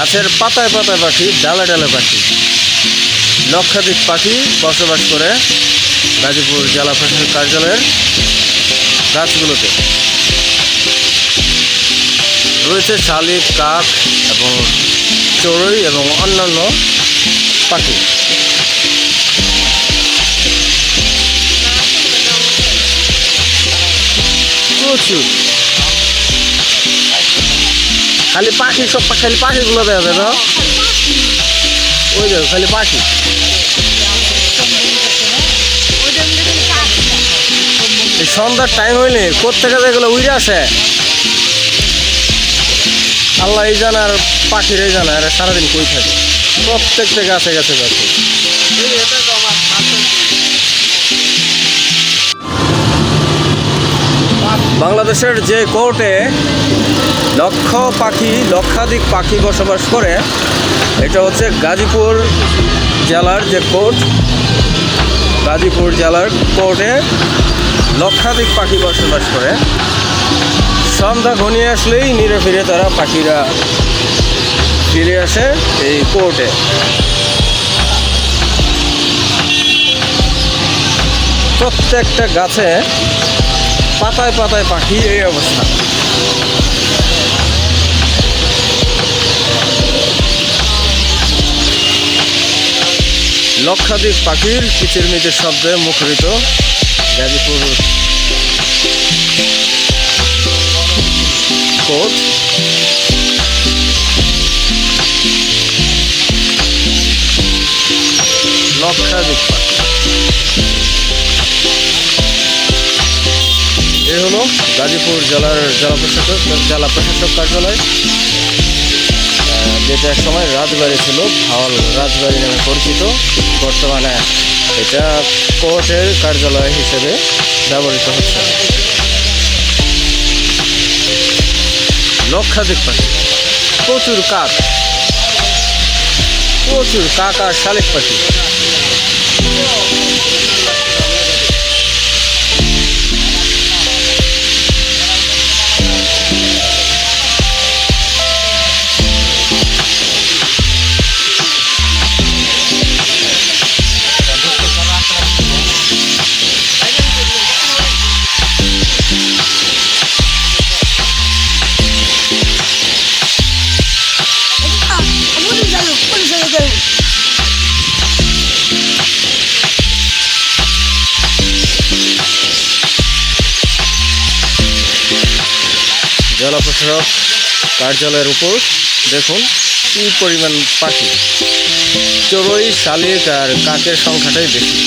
গাছের পাতায় পাতায় পাখি, ডালে ডালে পাখি। লক্ষাধিক পাখি বসবাস করে গাজীপুর জেলা প্রশাসক কার্যালয়ের গাছগুলোতে। রয়েছে শালিক, কাক এবং চড়ুই এবং অন্যান্য পাখি। প্রচুর। খালি পাখি সব খালি পাখিগুলো দেখা যায় না ওই দেখো, খালি পাখি। সন্ধ্যার টাইম হইলে কোথেকে যেগুলো উড়ে আসে? আল্লাহ এই জানে আর পাখির এই জানে সারাদিন কই থাকে? প্রত্যেকটা গাছে গাছে গাছে। বাংলাদেশের যে কোর্টে লক্ষ পাখি, লক্ষাধিক পাখি বসবাস করে। এটা হচ্ছে গাজীপুর জেলার যে কোর্ট, গাজীপুর জেলার কোর্টে লক্ষাধিক পাখি বসবাস করে। সন্ধ্যা ঘনিয়ে আসলেই নিরে ফিরে তারা পাখিরা ফিরে আসে এই কোর্টে। প্রত্যেকটা গাছে পাতায় পাতায় পাখি এই অবস্থা। লক্ষাধিক পাখির কিচিরমিচির শব্দে মুখরিত গাজীপুর কোর্ট। লক্ষাধিক পাখি। এ হলো গাজীপুর জেলার জেলা প্রশাসক জেলা প্রশাসক কার্যালয়। যেটা এক সময় রাজবাড়ি ছিল, ভাওয়াল রাজবাড়ি নামে পরিচিত, বর্তমানে এটা কোর্টের কার্যালয় হিসেবে ব্যবহৃত হচ্ছে। লক্ষাধিক পাখি। প্রচুর কাক। প্রচুর কাক আর শালিক পাখি। জেলা প্রশাসক কার্যালয়ের উপর দেখুন কি পরিমাণ পাখি। চড়ুই শালিক আর কাকের সংখ্যাটাই বেশি।